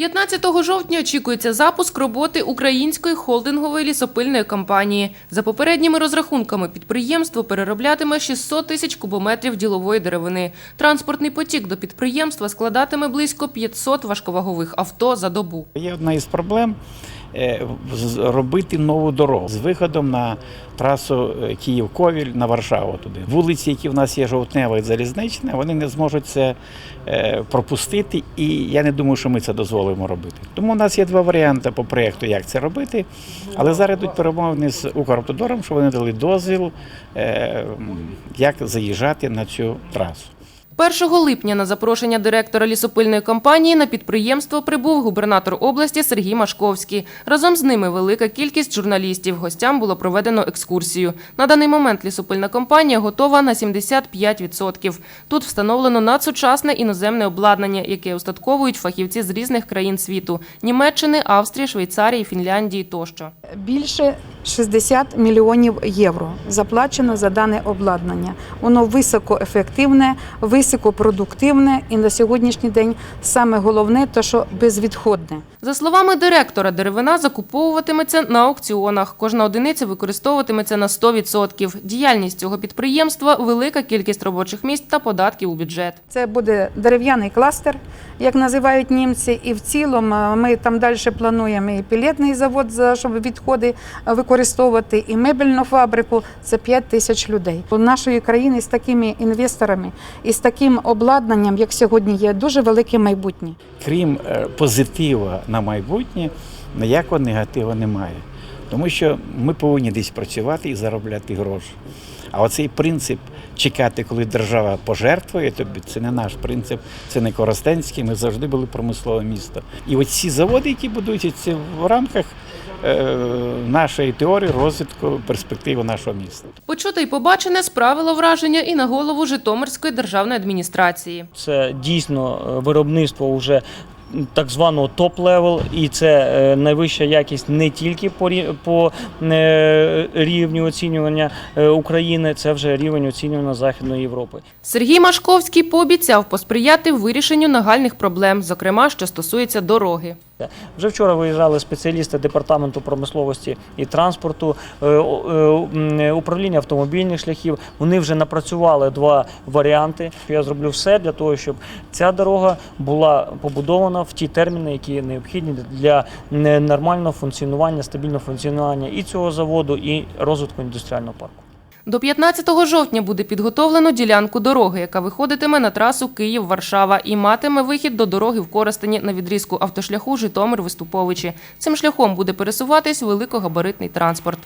15 жовтня очікується запуск роботи української холдингової лісопильної компанії. За попередніми розрахунками, підприємство перероблятиме 600 тисяч кубометрів ділової деревини. Транспортний потік до підприємства складатиме близько 500 важковагових авто за добу. Є одна із проблем робити нову дорогу з виходом на трасу е, Київ-Ковіль на Варшаву туди. Вулиці, які в нас є жовтнева і залізнична, вони не зможуть це е, пропустити, і я не думаю, що ми це дозволимо робити. Тому у нас є два варіанти по проєкту, як це робити. Але зараз йдуть перемовини з Укравтодором, що вони дали дозвіл, е, як заїжджати на цю трасу. 1 липня на запрошення директора лісопильної компанії на підприємство прибув губернатор області Сергій Машковський. Разом з ними велика кількість журналістів. Гостям було проведено екскурсію. На даний момент лісопильна компанія готова на 75%. Тут встановлено надсучасне іноземне обладнання, яке устатковують фахівці з різних країн світу – Німеччини, Австрії, Швейцарії, Фінляндії тощо. Більше 60 мільйонів євро заплачено за дане обладнання. Воно високоефективне, високопродуктивне і на сьогоднішній день саме головне те, що безвідходне. За словами директора, деревина закуповуватиметься на аукціонах. Кожна одиниця використовуватиметься на 100%. Діяльність цього підприємства – велика кількість робочих місць та податків у бюджет. Це буде дерев'яний кластер, як називають німці. І в цілому е, ми там далі плануємо і пілетний завод, щоб відходи е, використовувати, і мебельну фабрику. Це 5 тисяч людей. У нашої країни з такими інвесторами і з таким обладнанням, як сьогодні є, дуже велике майбутнє. крім е, позитива на майбутнє, ніякого негативу немає. Тому що ми повинні десь працювати і заробляти гроші. А оцей принцип чекати, коли держава пожертвує тобі, це не наш принцип, це не Коростенський. Ми завжди були промислове місто. І оці заводи, які будуються, це в рамках нашої теорії розвитку перспективи нашого міста. Почуте й побачене справило враження і на голову Житомирської державної адміністрації. Це дійсно е, виробництво вже так званого топ-левел, і це е, найвища якість не тільки по, по е, рівню оцінювання е, України, це вже рівень оцінювання Західної Європи. Сергій Машковський пообіцяв посприяти вирішенню нагальних проблем, зокрема, що стосується дороги. Вже вчора виїжджали спеціалісти департаменту промисловості і транспорту, е, е, управління автомобільних шляхів. Вони вже напрацювали два варіанти. Я зроблю все для того, щоб ця дорога була побудована в ті терміни, які необхідні для нормального функціонування, стабільного функціонування і цього заводу, і розвитку індустріального парку. До 15 жовтня буде підготовлено ділянку дороги, яка виходитиме на трасу Київ-Варшава і матиме вихід до дороги в Коростені на відрізку автошляху Житомир-Виступовичі. Цим шляхом буде пересуватись великогабаритний транспорт.